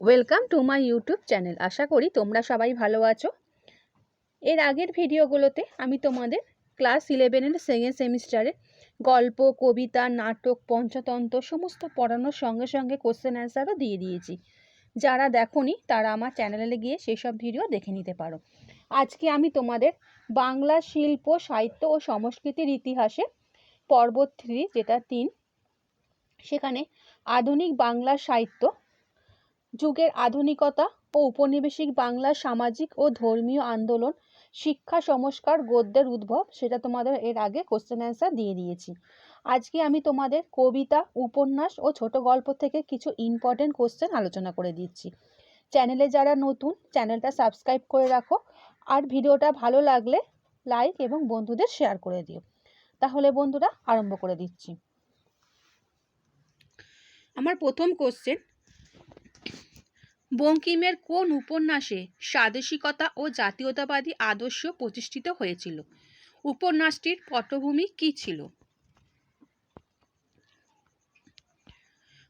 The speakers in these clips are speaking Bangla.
Welcome to my YouTube channel আশা করি তোমরা সবাই ভালো আছো। এর আগের ভিডিওগুলোতে আমি তোমাদের ক্লাস ইলেভেনের সেকেন্ড সেমিস্টারে গল্প, কবিতা, নাটক, পঞ্চতন্ত্র সমস্ত পড়ানোর সঙ্গে সঙ্গে কোশ্চেন অ্যান্সারও দিয়ে দিয়েছি। যারা দেখোনি, তারা আমার চ্যানেলে গিয়ে সেসব ভিডিও দেখে নিতে পারো। আজকে আমি তোমাদের বাংলা শিল্প, সাহিত্য ও সংস্কৃতির ইতিহাসে পর্ব থ্রি যেটা তিন, সেখানে আধুনিক বাংলা সাহিত্য যুগের আধুনিকতা ও উপনিবেশিক বাংলার সামাজিক ও ধর্মীয় আন্দোলন, শিক্ষা সংস্কার গদ্যের উদ্ভব, সেটা তোমাদের এর আগে কোশ্চেন অ্যান্সার দিয়ে দিয়েছি। আজকে আমি তোমাদের কবিতা, উপন্যাস ও ছোট গল্প থেকে কিছু ইম্পর্টেন্ট কোশ্চেন আলোচনা করে দিচ্ছি। চ্যানেলে যারা নতুন, চ্যানেলটা সাবস্ক্রাইব করে রাখো আর ভিডিওটা ভালো লাগলে লাইক এবং বন্ধুদের শেয়ার করে দিও। তাহলে বন্ধুরা, আরম্ভ করে দিচ্ছি। আমার প্রথম কোশ্চেন বঙ্কিমের কোন উপন্যাসে স্বাদেশিকতা ও জাতীয়তাবাদী আদর্শ প্রতিষ্ঠিত হয়েছিল? উপন্যাসটির পটভূমি কী ছিল?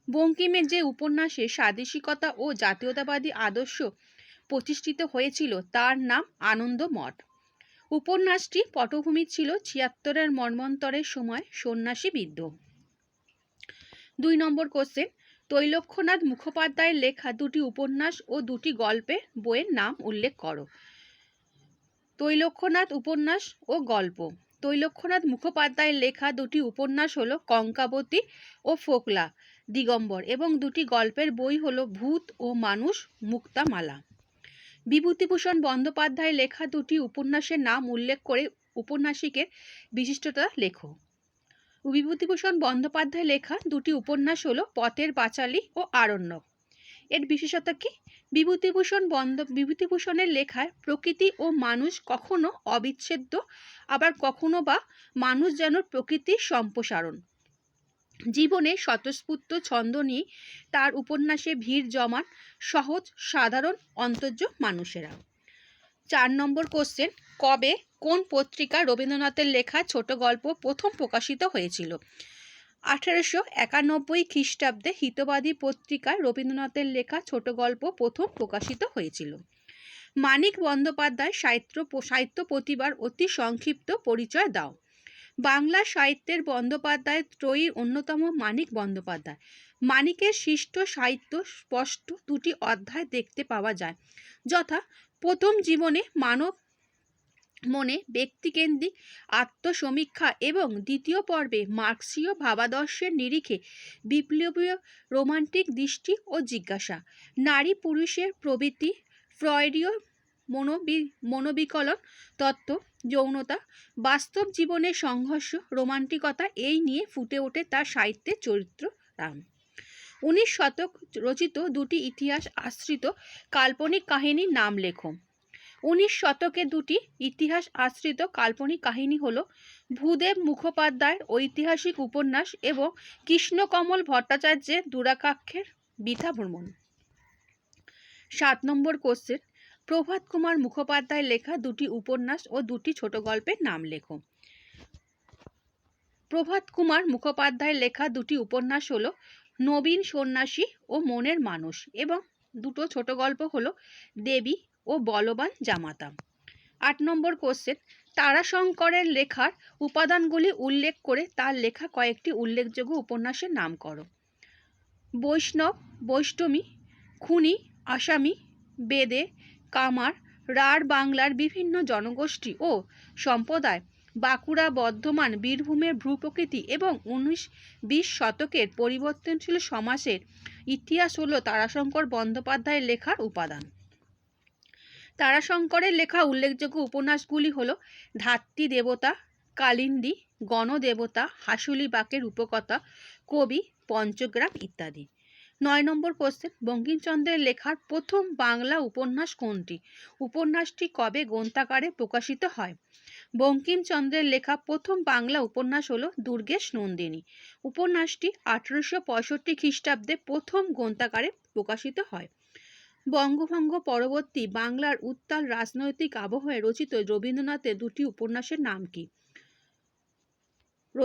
বঙ্কিমের যে উপন্যাসে স্বাদেশিকতা ও জাতীয়তাবাদী আদর্শ প্রতিষ্ঠিত হয়েছিল, তার নাম আনন্দমঠ উপন্যাসটি পটভূমি ছিল ছিয়াত্তরের মর্মন্তরের সময় সন্ন্যাসী বিদ্রোহ। দুই নম্বর কোশ্চেন তৈলক্ষ্যনাথ মুখোপাধ্যায়ের লেখা দুটি উপন্যাস ও দুটি গল্পের বইয়ের নাম উল্লেখ করো। তৈলক্ষ্যনাথ উপন্যাস ও গল্প। তৈলক্ষ্যনাথ মুখোপাধ্যায়ের লেখা দুটি উপন্যাস হলো কঙ্কাবতী ও ফোকলা, দিগম্বর এবং দুটি গল্পের বই হলো ভূত ও মানুষ, মুক্তামালা। বিভূতিভূষণ বন্দ্যোপাধ্যায়ের লেখা দুটি উপন্যাসের নাম উল্লেখ করে উপন্যাসিকের বিশিষ্টতা লেখো। বিভূতিভূষণ বন্দ্যোপাধ্যায় লেখা দুটি উপন্যাস হলো পথের পাঁচালী ও আরণ্যক এর বিশেষত কি? বিভূতিভূষণ বন্দ বিভূতিভূষণের লেখায় প্রকৃতি ও মানুষ কখনো অবিচ্ছেদ্য, আবার কখনো বা মানুষ যেন প্রকৃতির সম্প্রসারণ। জীবনে স্বতঃস্ফূর্ত ছন্দ নিয়ে তার উপন্যাসে ভিড় জমান সহজ, সাধারণ, অন্তর্য মানুষেরা। চার নম্বর কোশ্চেন কবে কোন পত্রিকা রবীন্দ্রনাথের লেখা ছোট গল্প প্রথম প্রকাশিত হয়েছিল? আঠারোশো একানব্বই খ্রিস্টাব্দে হিতবাদী পত্রিকায় রবীন্দ্রনাথের লেখা ছোট গল্প প্রথম প্রকাশিত হয়েছিল। মানিক বন্দ্যোপাধ্যায় সাহিত্য সাহিত্য প্রতিবার অতি সংক্ষিপ্ত পরিচয় দাও। বাংলা সাহিত্যের বন্দ্যোপাধ্যায় ত্রয়ীর অন্যতম মানিক বন্দ্যোপাধ্যায়। মানিকের সৃষ্ট সাহিত্য স্পষ্ট দুটি অধ্যায় দেখতে পাওয়া যায়, যথা প্রথম জীবনে মানব মনে ব্যক্তিকেন্দ্রিক আত্মসমীক্ষা এবং দ্বিতীয় পর্বে মার্ক্সীয় ভাবাদর্শের নিরিখে বিপ্লবীয় রোমান্টিক দৃষ্টি ও জিজ্ঞাসা। নারী পুরুষের প্রবৃত্তি, ফ্রয়েডীয় মনোবি, মনোবিকলন তত্ত্ব, যৌনতা, বাস্তব জীবনের সংঘর্ষ, রোমান্টিকতা এই নিয়ে ফুটে ওঠে তার সাহিত্যের চরিত্র রাম। উনিশ শতক রচিত দুটি ইতিহাস আশ্রিত কাল্পনিক কাহিনীর নাম লেখো। উনিশ শতকে দুটি ইতিহাস আশ্রিত কাল্পনিক কাহিনী হল ভূদেব মুখোপাধ্যায়ের ঐতিহাসিক উপন্যাস এবং কৃষ্ণকমল ভট্টাচার্যের দুরাকাক্ষের বৃথা ভ্রমণ। সাত নম্বর কোশ্চেন, প্রভাত কুমার মুখোপাধ্যায় লেখা দুটি উপন্যাস ও দুটি ছোট গল্পের নাম লেখো। প্রভাত কুমার মুখোপাধ্যায়ের লেখা দুটি উপন্যাস হল নবীন সন্ন্যাসী ও মনের মানুষ এবং দুটো ছোট গল্প হলো দেবী ও বলবান জামাতা। আট নম্বর কোশ্চেন তারাশঙ্করের লেখার উপাদানগুলি উল্লেখ করে তার লেখা কয়েকটি উল্লেখযোগ্য উপন্যাসের নাম করো। বৈষ্ণব বৈষ্টমী খুনি, আসামি, বেদে, কামার, রাঢ় বাংলার বিভিন্ন জনগোষ্ঠী ও সম্প্রদায়, বাঁকুড়া বর্ধমান বীরভূমের ভূপ্রকৃতি এবং উনিশ বিশ শতকের পরিবর্তনশীল সমাজের ইতিহাস হল তারাশঙ্কর বন্দ্যোপাধ্যায়ের লেখার উপাদান। তারাশঙ্করের লেখা উল্লেখযোগ্য উপন্যাসগুলি হল ধাত্রী দেবতা, কালিন্দী, গণদেবতা, হাসুলি বাকের উপকথা কবি, পঞ্চগ্রাম ইত্যাদি। নয় নম্বর কোশ্চেন বঙ্কিমচন্দ্রের লেখার প্রথম বাংলা উপন্যাস কোনটি? উপন্যাসটি কবে গ্রন্থাকারে প্রকাশিত হয়? বঙ্কিমচন্দ্রের লেখা প্রথম বাংলা উপন্যাস হল দুর্গেশ নন্দিনী। উপন্যাসটি আঠারোশো পঁয়ষট্টি খ্রিস্টাব্দে প্রথম গ্রন্থাকারে প্রকাশিত হয়। বঙ্গভঙ্গ পরবর্তী বাংলার উত্তাল রাজনৈতিক আবহাওয়ায় রচিত রবীন্দ্রনাথের দুটি উপন্যাসের নাম কি?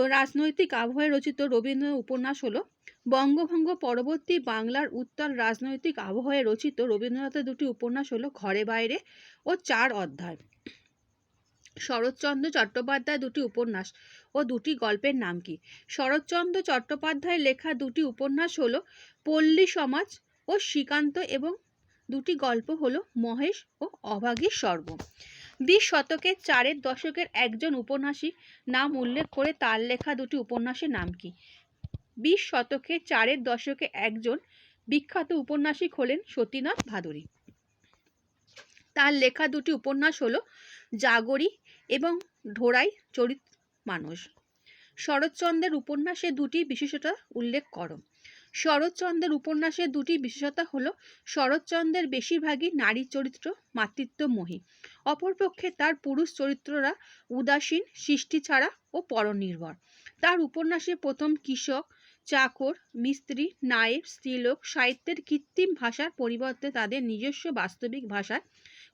রাজনৈতিক আবহাওয়ায় রচিত রবীন্দ্রনাথ উপন্যাস হলো, বঙ্গভঙ্গ পরবর্তী বাংলার উত্তাল রাজনৈতিক আবহাওয়ায় রচিত রবীন্দ্রনাথের দুটি উপন্যাস হলো, ঘরে বাইরে ও চার অধ্যায়। শরৎচন্দ্র চট্টোপাধ্যায় দুটি উপন্যাস ও দুটি গল্পের নাম কি? শরৎচন্দ্র চট্টোপাধ্যায় লেখা দুটি উপন্যাস হলো, পল্লী সমাজ ও শ্রীকান্ত এবং দুটি গল্প হলো মহেশ ও অভাগীর স্বর্গ। বিশ শতকের চারের দশকের একজন উপন্যাসিক নাম উল্লেখ করে তার লেখা দুটি উপন্যাসের নাম কি? বিশ শতকের চারের দশকে একজন বিখ্যাত উপন্যাসিক হলেন সতীনাথ ভাদুরী। তার লেখা দুটি উপন্যাস হলো জাগরি এবং ঢোড়াই চরিত মানুষ। শরৎচন্দ্রের উপন্যাসে দুটি বিশেষতা উল্লেখ করো। শরৎচন্দ্রের উপন্যাসের দুটি বিশেষতা হলো, শরৎচন্দ্রের বেশিরভাগই নারী চরিত্র, মাতৃত্বমোহী। অপরপক্ষে তার পুরুষ চরিত্ররা উদাসীন, সৃষ্টি ছাড়া ও পরনির্ভর। তার উপন্যাসে প্রথম কৃষক, চাকর, মিস্ত্রি নায়েব স্ত্রীলোক সাহিত্যের কৃত্রিম ভাষার পরিবর্তে তাদের নিজস্ব বাস্তবিক ভাষায়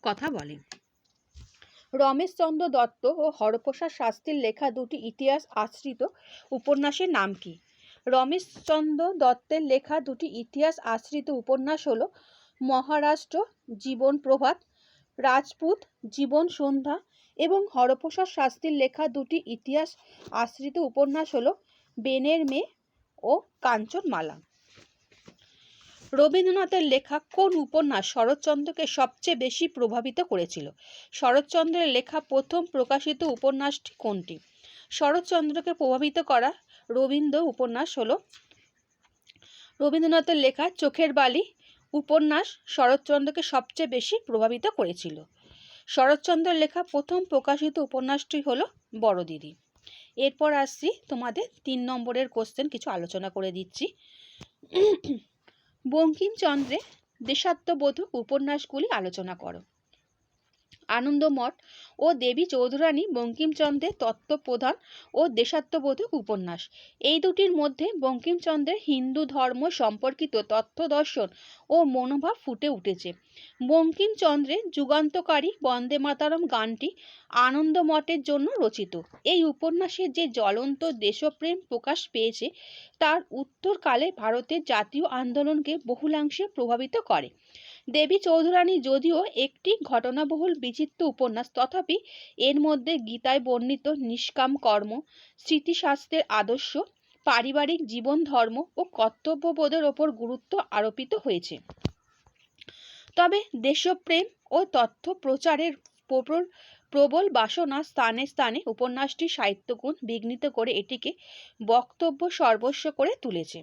কথা বলে। রমেশচন্দ্র দত্ত ও হরপ্রসাদ শাস্ত্রীর লেখা দুটি ইতিহাস আশ্রিত উপন্যাসের নাম কি? রমেশচন্দ্র দত্তের লেখা দুটি ইতিহাস আশ্রিত উপন্যাস হলো মহারাষ্ট্র, জীবন প্রভাত, রাজপুত, জীবন সন্ধ্যা এবং হরপ্রসাদ শাস্ত্রীর লেখা দুটি ইতিহাস আশ্রিত উপন্যাস হলো বেনের মেয়ে ও কাঞ্চনমালা। রবীন্দ্রনাথের লেখা কোন উপন্যাস শরৎচন্দ্রকে সবচেয়ে বেশি প্রভাবিত করেছিল? শরৎচন্দ্রের লেখা প্রথম প্রকাশিত উপন্যাসটি কোনটি? শরৎচন্দ্রকে প্রভাবিত করা রবীন্দ্র উপন্যাস হলো। রবীন্দ্রনাথের লেখা চোখের বালি উপন্যাস শরৎচন্দ্রকে সবচেয়ে বেশি প্রভাবিত করেছিল। শরৎচন্দ্রের লেখা প্রথম প্রকাশিত উপন্যাসটি হলো বড়দিদি এরপর আসছি তোমাদের তিন নম্বরের কোশ্চেন কিছু আলোচনা করে দিচ্ছি। বঙ্কিমচন্দ্রের দেশাত্মবোধক উপন্যাসগুলি আলোচনা করো। আনন্দমঠ ও দেবী চৌধুরানী বঙ্কিমচন্দ্রের তত্ত্বপ্রধান ও দেশাত্মবোধক উপন্যাস। এই দুটির মধ্যে বঙ্কিমচন্দ্রের হিন্দু ধর্ম সম্পর্কিত তথ্য দর্শন ও মনোভাব ফুটে উঠেছে। বঙ্কিমচন্দ্রের যুগান্তকারী বন্দে মাতারম গানটি আনন্দমঠের জন্য রচিত। এই উপন্যাসে যে জ্বলন্ত দেশপ্রেম প্রকাশ পেয়েছে, তার উত্তরকালে ভারতের জাতীয় আন্দোলনকে বহুলাংশে প্রভাবিত করে। দেবী চৌধুরানী যদিও একটি ঘটনাবহুল বিচিত্র উপন্যাস, তথাপি এর মধ্যে গীতায় বর্ণিত নিষ্কাম কর্ম, স্মৃতিশাস্ত্রের আদর্শ, পারিবারিক জীবন ধর্ম ও কর্তব্যবোধের ওপর গুরুত্ব আরোপিত হয়েছে। তবে দেশপ্রেম ও তথ্য প্রচারের প্রবল প্রবল বাসনা স্থানে স্থানে উপন্যাসটি সাহিত্যগুণ বিঘ্নিত করে এটিকে বক্তব্য সর্বস্ব করে তুলেছে।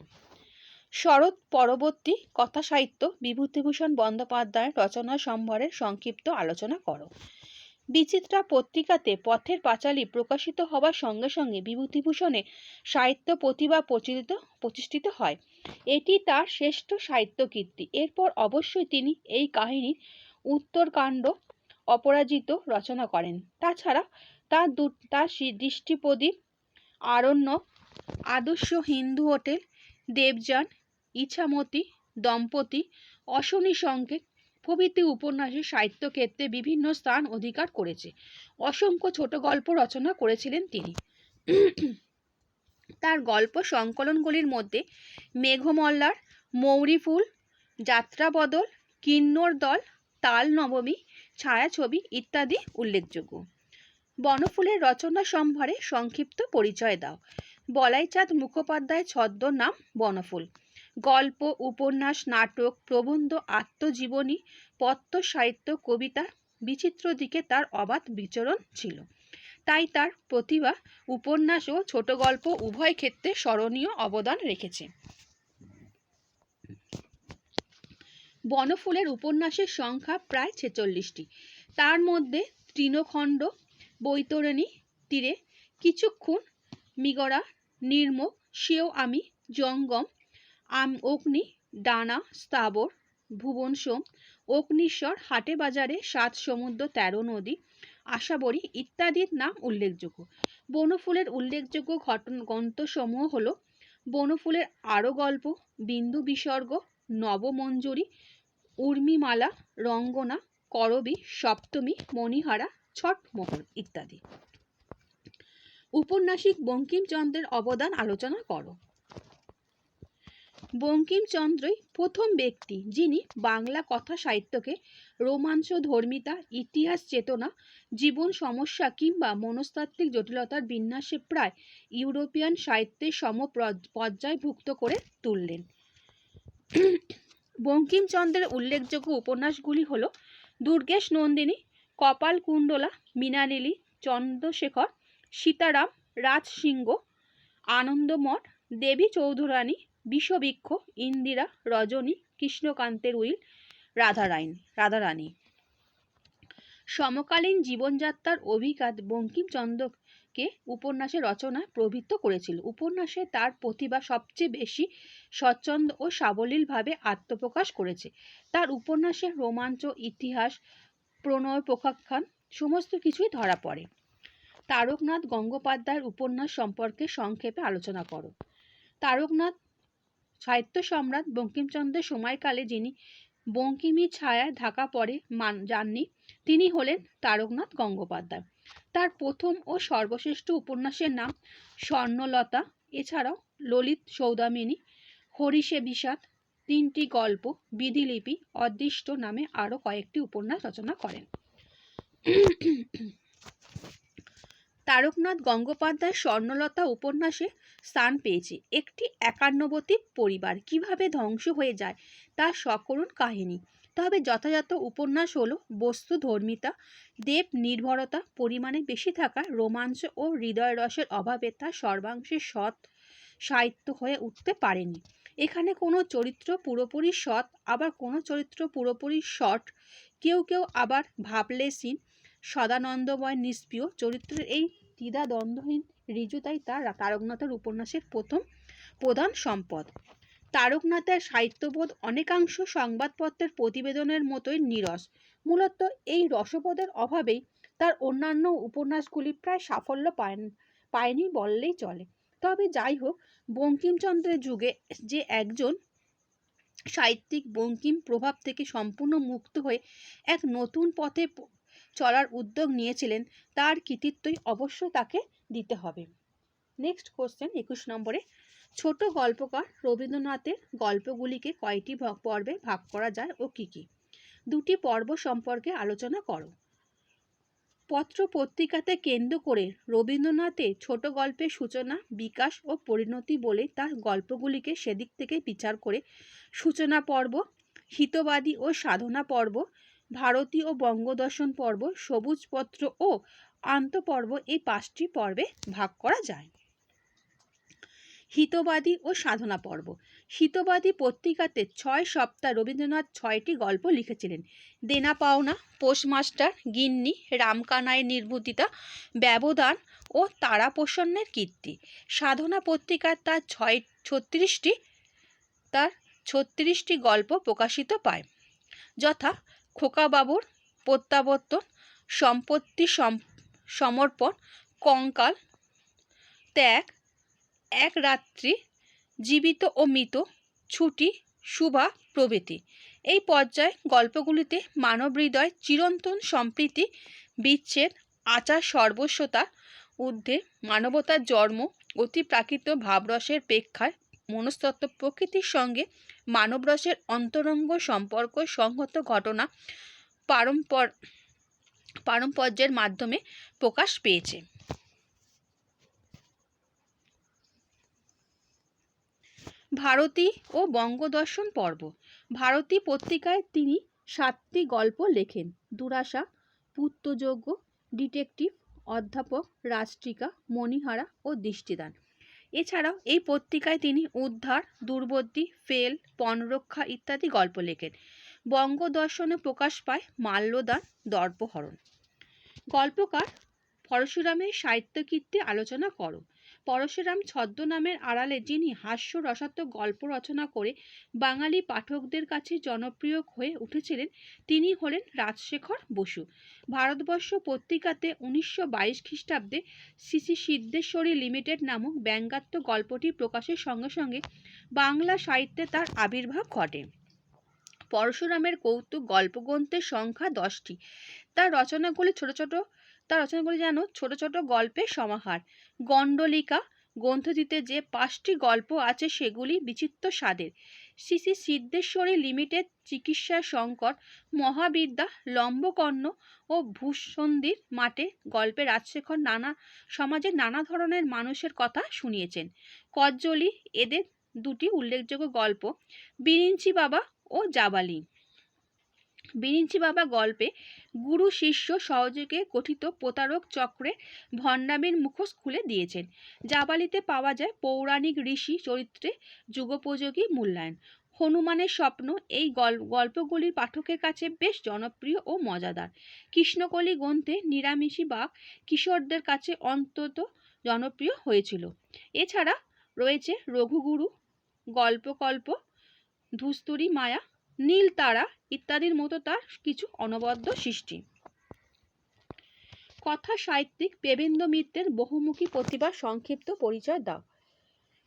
শরৎ পরবর্তী কথা সাহিত্য বিভূতিভূষণ বন্দ্যোপাধ্যায়ের রচনা সম্ভারের সংক্ষিপ্ত আলোচনা করো। বিচিত্রা পত্রিকাতে পথের পাঁচালী প্রকাশিত হবার সঙ্গে সঙ্গে বিভূতিভূষণের সাহিত্য প্রতিভা প্রচলিত, প্রতিষ্ঠিত হয়। এটি তার শ্রেষ্ঠ সাহিত্য কীর্তি। এরপর অবশ্যই তিনি এই কাহিনীর উত্তরকাণ্ড অপরাজিত রচনা করেন। তাছাড়া তার দু, তার দৃষ্টিপ্রদীপ আরণ্য আদর্শ হিন্দু হোটেল দেবযান, ইছামতি, দম্পতি, অশনি সংকেত প্রভৃতি উপন্যাসে সাহিত্যক্ষেত্রে বিভিন্ন স্থান অধিকার করেছে। অসংখ্য ছোট গল্প রচনা করেছিলেন তিনি। তার গল্প সংকলনগুলির মধ্যে মেঘমল্লার মৌরি ফুল, যাত্রাবদল, কিন্নর দল, তাল নবমী, ছায়াছবি ইত্যাদি উল্লেখযোগ্য। বনফুলের রচনা সম্ভারে সংক্ষিপ্ত পরিচয় দাও। বলাইচাঁদ মুখোপাধ্যায় ছদ্ম নাম বনফুল। গল্প, উপন্যাস, নাটক, প্রবন্ধ, আত্মজীবনী পত্র সাহিত্য, কবিতা বিচিত্র দিকে তার অবাধ বিচরণ ছিল। তাই তার প্রতিভা, উপন্যাস ও ছোট গল্প উভয় ক্ষেত্রে স্মরণীয় অবদান রেখেছে। বনফুলের উপন্যাসের সংখ্যা প্রায় ছেচল্লিশটি। তার মধ্যে তৃণখণ্ড, বৈতরণী তীরে কিছুক্ষণ মিগরা নির্মক সেও আমি, জঙ্গম, আম, অগ্নি, ডানা স্থাবর ভুবন সোম অগ্নিশ্বর, হাটে বাজারে, সাত, সমুদ্র, তেরো, নদী, আশাবরী ইত্যাদির নাম উল্লেখযোগ্য। বনফুলের উল্লেখযোগ্য ঘটন গ্রন্থসমূহ হল বনফুলের আরও গল্প, বিন্দু বিসর্গ, নবমঞ্জুরি, উর্মিমালা, রঙ্গনা, করবী, সপ্তমী, মণিহারা ছটমোহর ইত্যাদি। উপন্যাসিক বঙ্কিমচন্দ্রের অবদান আলোচনা করো। বঙ্কিমচন্দ্রই প্রথম ব্যক্তি যিনি বাংলা কথা সাহিত্যকে রোমাঞ্চ ধর্মিতা ইতিহাস চেতনা, জীবন সমস্যা কিংবা মনস্তাত্ত্বিক জটিলতার বিন্যাসে প্রায় ইউরোপিয়ান সাহিত্যের সম পর্যায়ভুক্ত করে তুললেন। বঙ্কিমচন্দ্রের উল্লেখযোগ্য উপন্যাসগুলি হল দুর্গেশ নন্দিনী, কপালকুণ্ডলা মীনানীলি চন্দ্রশেখর সীতারাম, রাজসিংহ, আনন্দমঠ, দেবী চৌধুরানী, বিষবৃক্ষ, ইন্দিরা, রজনী, কৃষ্ণকান্তের উইল, রাধারাইন, রাধারানী। সমকালীন জীবনযাত্রার অভিঘাত বঙ্কিমচন্দ্রকে উপন্যাসের রচনায় প্রবৃত্ত করেছিল। উপন্যাসে তার প্রতিভা সবচেয়ে বেশি স্বচ্ছন্দ ও সাবলীলভাবে আত্মপ্রকাশ করেছে। তার উপন্যাসে রোমাঞ্চ, ইতিহাস, প্রণয় প্রখাখ্যান সমস্ত কিছুই ধরা পড়ে। তারকনাথ গঙ্গোপাধ্যায়ের উপন্যাস সম্পর্কে সংক্ষেপে আলোচনা করো। তারকনাথ সাহিত্য সম্রাট বঙ্কিমচন্দ্রের সময়কালে যিনি বঙ্কিমী ছায়ায় ঢাকা পড়ে মান, যাননি, তিনি হলেন তারকনাথ গঙ্গোপাধ্যায়। তার প্রথম ও সর্বশ্রেষ্ঠ উপন্যাসের নাম স্বর্ণলতা, এছাড়াও ললিত সৌদামিনী, হরিষে বিষাদ, তিনটি গল্প, বিধিলিপি, অদৃষ্ট নামে আরও কয়েকটি উপন্যাস রচনা করেন। তারকনাথ গঙ্গোপাধ্যায় স্বর্ণলতা উপন্যাসে স্থান পেয়েছে। একটি একান্নবতী পরিবার কীভাবে ধ্বংস হয়ে যায় তার সকরুণ কাহিনী। তবে যথাযথ উপন্যাস হলো বস্তু ধর্মিতা, দেব নির্ভরতা, পরিমাণে বেশি থাকা, রোমাঞ্চ ও হৃদয় রসের অভাবে তা সর্বাংশে সৎ সাহিত্য হয়ে উঠতে পারেনি। এখানে কোনো চরিত্র পুরোপুরি সৎ, আবার কোনো চরিত্র পুরোপুরি শট কেউ কেউ আবার ভাবলেসিন সদানন্দময় নিষ্প্রিয়। চরিত্রের এই দ্বিধা দ্বন্দ্বহীন ঋজুতাই তার তারকনাথের উপন্যাসের প্রথম প্রধান সম্পদ। তারকনাথের সাহিত্যবোধ অনেকাংশ সংবাদপত্রের প্রতিবেদনের মতোই নিরস। মূলত এই রসবোধের অভাবেই তার অন্যান্য উপন্যাসগুলি প্রায় সাফল্য পায় পায়নি বললেই চলে। তবে যাই হোক, বঙ্কিমচন্দ্রের যুগে যে একজন সাহিত্যিক বঙ্কিম প্রভাব থেকে সম্পূর্ণ মুক্ত হয়ে এক নতুন পথে চলার উদ্যোগ নিয়েছিলেন, তার কৃতিত্বই অবশ্যই তাকে দিতে হবে। নেক্সট কোশ্চেন একুশ নম্বরে, ছোট গল্পকার রবীন্দ্রনাথের গল্পগুলিকে কয়টি পর্বে ভাগ করা যায় ও কি কি? দুটি পর্ব সম্পর্কে আলোচনা করো। পত্র পত্রিকাতে কেন্দ্র করে রবীন্দ্রনাথের ছোট গল্পের সূচনা, বিকাশ ও পরিণতি বলে তার গল্পগুলিকে সেদিক থেকে বিচার করে সূচনা পর্ব, হিতবাদী ও সাধনা পর্ব ভারতী ও বঙ্গদর্শন পর্ব, সবুজপত্র ও আন্তপর্ব এই পাঁচটি পর্বে ভাগ করা যায়। হিতবাদী ও সাধনা পর্ব। হিতবাদী পত্রিকাতে ছয় সপ্তাহ রবীন্দ্রনাথ ছয়টি গল্প লিখেছিলেন। দেনা পাওনা, পোস্টমাস্টার, গিন্নি রামকানাইয়ের নির্বুদ্ধিতা, ব্যবধান ও তারাপ্রসন্নের কীর্তি। সাধনা পত্রিকার তার ছয়, ছত্রিশটি, তার ছত্রিশটি গল্প প্রকাশিত পায়। যথা খোকাবাবুর প্রত্যাবর্তন, সম্পত্তি সমর্পণ, কঙ্কাল, ত্যাগ, এক রাত্রি, জীবিত ও মৃত, ছুটি শুভা প্রভৃতি। এই পর্যায়ে গল্পগুলিতে মানব হৃদয় চিরন্তন সম্প্রীতি, বিচ্ছেদ, আচার সর্বস্বতা, ঊর্ধ্বে মানবতার জন্ম, অতি প্রাকৃত ভাবরসের প্রেক্ষায় মনস্তত্ত্ব প্রকৃতির সঙ্গে মানবরসের অন্তরঙ্গ সম্পর্ক সংহত ঘটনা পারম্পর, পারম্পর্যের মাধ্যমে প্রকাশ পেয়েছে। ভারতী ও বঙ্গদর্শন পর্ব। ভারতী পত্রিকায় তিনি সাতটি গল্প লেখেন। দুরাশা পুত্রযোগ্য ডিটেকটিভ, অধ্যাপক রাষ্ট্রিকা মণিহারা ও দৃষ্টিদান। এছাড়াও এই পত্রিকায় তিনি উদ্ধার দুর্বৃত্তি ফেল, পণরক্ষা ইত্যাদি গল্প লেখেন। বঙ্গদর্শনে প্রকাশ পায় মাল্যদান, দর্পহরণ। গল্পকার পরশুরামের সাহিত্যকীর্তি আলোচনা করো। পরশুরাম ছদ্মনামের আড়ালে যিনি হাস্য রসাত্মক গল্প রচনা করে বাঙালি পাঠকদের কাছে জনপ্রিয় হয়ে উঠেছিলেন, তিনি হলেন রাজশেখর বসু। ভারতবর্ষ পত্রিকাতে উনিশশো বাইশ খ্রিস্টাব্দে শ্রী সিদ্ধেশ্বরী লিমিটেড নামক ব্যঙ্গাত্মক গল্পটি প্রকাশের সঙ্গে সঙ্গে বাংলা সাহিত্যে তার আবির্ভাব ঘটে। পরশুরামের কৌতুক গল্পগ্রন্থের সংখ্যা দশটি। তার রচনাগুলি ছোট ছোট তার রচনাগুলি যেন ছোট ছোট গল্পের সমাহার। গণ্ডলিকা গ্রন্থটিতে যে পাঁচটি গল্প আছে সেগুলি বিচিত্র স্বাদের। শ্রী শ্রী সিদ্ধেশ্বরী লিমিটেড চিকিৎসা সংকট, মহাবিদ্যা, লম্বকর্ণ ও ভূসন্ধির মাঠে গল্পে রাজশেখর নানা, সমাজের নানা ধরনের মানুষের কথা শুনিয়েছেন। কজ্জলি এদের দুটি উল্লেখযোগ্য গল্প, বিরিঞ্চি বাবা ও জাবালি বিরিঞ্চি বাবা গল্পে গুরু শিষ্য সহযোগে গঠিত প্রতারক চক্রে ভণ্ডামির মুখোশ খুলে দিয়েছেন। জাবালিতে পাওয়া যায় পৌরাণিক ঋষি চরিত্রে যুগোপযোগী মূল্যায়ন। হনুমানের স্বপ্ন এই গল- গল্পগুলির পাঠকের কাছে বেশ জনপ্রিয় ও মজাদার। কৃষ্ণকলি গ্রন্থে নিরামিষী বাঘ কিশোরদের কাছে অন্তত জনপ্রিয় হয়েছিল। এছাড়া রয়েছে রঘুগুরু, গল্পকল্প, ধুস্তুরি মায়া নীল তারা ইত্যাদির মতো তার কিছু অনবদ্য সৃষ্টি। কথা সাহিত্যিক পেবেন্দ্র মিত্রের বহুমুখী প্রতিভার সংক্ষিপ্ত পরিচয় দাও।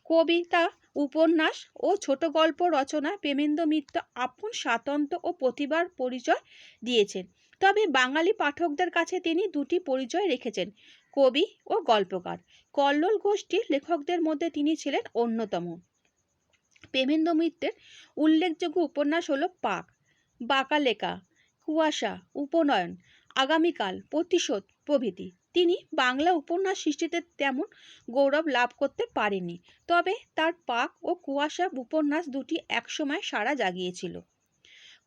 কবিতা, উপন্যাস ও ছোট গল্প রচনায় প্রেমেন্দ্র মিত্র আপন স্বাতন্ত্র্য ও প্রতিভার পরিচয় দিয়েছেন। তবে বাঙালি পাঠকদের কাছে তিনি দুটি পরিচয় রেখেছেন, কবি ও গল্পকার। কল্লোল গোষ্ঠীর লেখকদের মধ্যে তিনি ছিলেন অন্যতম। প্রেমেন্দ্র মিত্রের উল্লেখযোগ্য উপন্যাস হল পাক বাঁকালেখা কুয়াশা, উপনয়ন, আগামীকাল, প্রতিশোধ প্রভৃতি। তিনি বাংলা উপন্যাস সৃষ্টিতে তেমন গৌরব লাভ করতে পারেননি। তবে তার পাক ও কুয়াশা উপন্যাস দুটি একসময় সাড়া জাগিয়েছিল।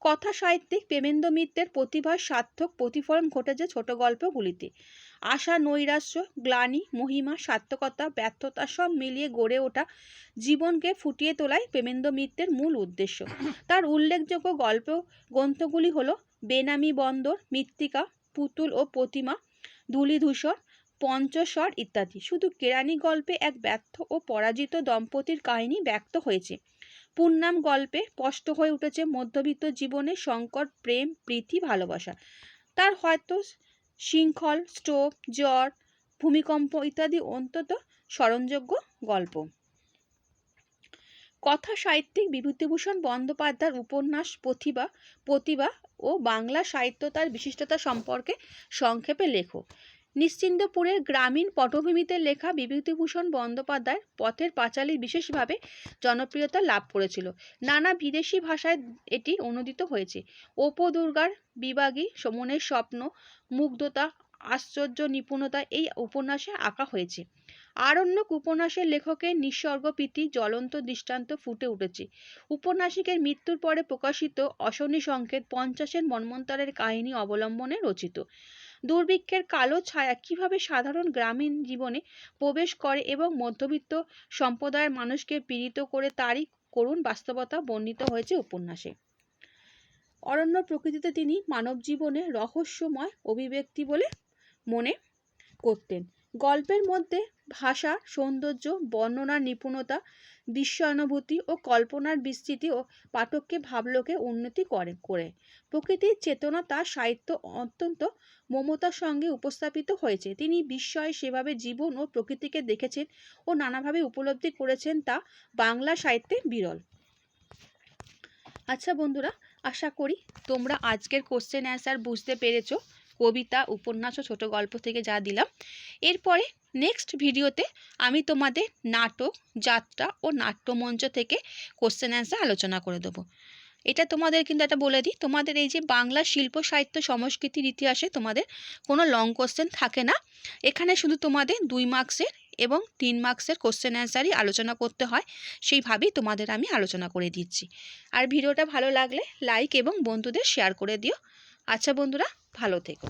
কথা সাহিত্যিক প্রেমেন্দ্র মিত্রের প্রতিভার সার্থক প্রতিফলন ঘটেছে ছোট গল্পগুলিতে। আশা, নৈরাশ্য, গ্লানি, মহিমা, সার্থকতা, ব্যর্থতা সব মিলিয়ে গড়ে ওঠা জীবনকে ফুটিয়ে তোলাই প্রেমেন্দ্র মিত্রের মূল উদ্দেশ্য। তার উল্লেখযোগ্য গল্প গ্রন্থগুলি হল বেনামি বন্দর, মৃত্তিকা, পুতুল ও প্রতিমা, ধূলিধূসর, পঞ্চস্বর ইত্যাদি। শুধু কেরানি গল্পে এক ব্যর্থ ও পরাজিত দম্পতির কাহিনী ব্যক্ত হয়েছে। পূর্ণাম গল্পে স্পষ্ট হয়ে উঠেছে মধ্যবিত্ত জীবনে সংকট প্রেম, প্রীতি, ভালোবাসা। তার হয়তো শৃঙ্খল স্টোভ জ্বর, ভূমিকম্প ইত্যাদি অন্তত স্মরণযোগ্য গল্প। কথা সাহিত্যিক বিভূতিভূষণ বন্দ্যোপাধ্যায়ের উপন্যাস প্রতিভা প্রতিভা ও বাংলা সাহিত্য তার বিশিষ্টতা সম্পর্কে সংক্ষেপে লেখো। নিশ্চিন্দপুরের গ্রামীণ পটভূমিতে লেখা বিভূতিভূষণ বন্দ্যোপাধ্যায় পথের পাঁচালী বিশেষভাবে জনপ্রিয়তা লাভ করেছিল। নানা বিদেশি ভাষায় এটি অনুদিত হয়েছে। অপু দুর্গার বিভাগী সমনের স্বপ্ন, মুগ্ধতা, আশ্চর্য নিপুণতা এই উপন্যাসে আঁকা হয়েছে। আরণ্যক উপন্যাসের লেখকের নিঃসর্গপ্রীতি, জ্বলন্ত দৃষ্টান্ত ফুটে উঠেছে। উপন্যাসিকের মৃত্যুর পরে প্রকাশিত অশনি সংকেত পঞ্চাশের মন্বন্তরের কাহিনী অবলম্বনে রচিত। দুর্ভিক্ষের কালো ছায়া কীভাবে সাধারণ গ্রামীণ জীবনে প্রবেশ করে এবং মধ্যবিত্ত সম্প্রদায়ের মানুষকে পীড়িত করে তারই করুণ বাস্তবতা বর্ণিত হয়েছে উপন্যাসে। অরণ্য প্রকৃতিতে তিনি মানব জীবনে রহস্যময় অভিব্যক্তি বলে মনে করতেন। গল্পের মধ্যে ভাষা, সৌন্দর্য, বর্ণনার নিপুণতা, বিস্ময়ানুভূতি ও কল্পনার বিস্তৃতি ও পাঠককে ভাবলোকে উন্নতি করে করে। প্রকৃতির চেতনা তার সাহিত্য অত্যন্ত মমতার সঙ্গে উপস্থাপিত হয়েছে। তিনি বিস্ময়ে, সেভাবে জীবন ও প্রকৃতিকে দেখেছেন ও নানাভাবে উপলব্ধি করেছেন তা বাংলা সাহিত্যে বিরল। আচ্ছা বন্ধুরা, আশা করি তোমরা আজকের কোশ্চেন অ্যান্সার বুঝতে পেরেছ। কবিতা, উপন্যাস ও ছোটো গল্প থেকে যা দিলাম। এরপরে নেক্সট ভিডিওতে আমি তোমাদের নাটক, যাত্রা ও নাট্যমঞ্চ থেকে কোশ্চেন অ্যান্সার আলোচনা করে দেবো। এটা তোমাদের কিন্তু একটা বলে দিই, তোমাদের এই যে বাংলা শিল্প, সাহিত্য, সংস্কৃতির ইতিহাসে তোমাদের কোনো লং কোশ্চেন থাকে না। এখানে শুধু তোমাদের দুই মার্কসের এবং তিন মার্কসের কোশ্চেন অ্যান্সারই আলোচনা করতে হয়, সেইভাবেই তোমাদের আমি আলোচনা করে দিচ্ছি। আর ভিডিওটা ভালো লাগলে লাইক এবং বন্ধুদের শেয়ার করে দিও। আচ্ছা বন্ধুরা ভালো থেকো।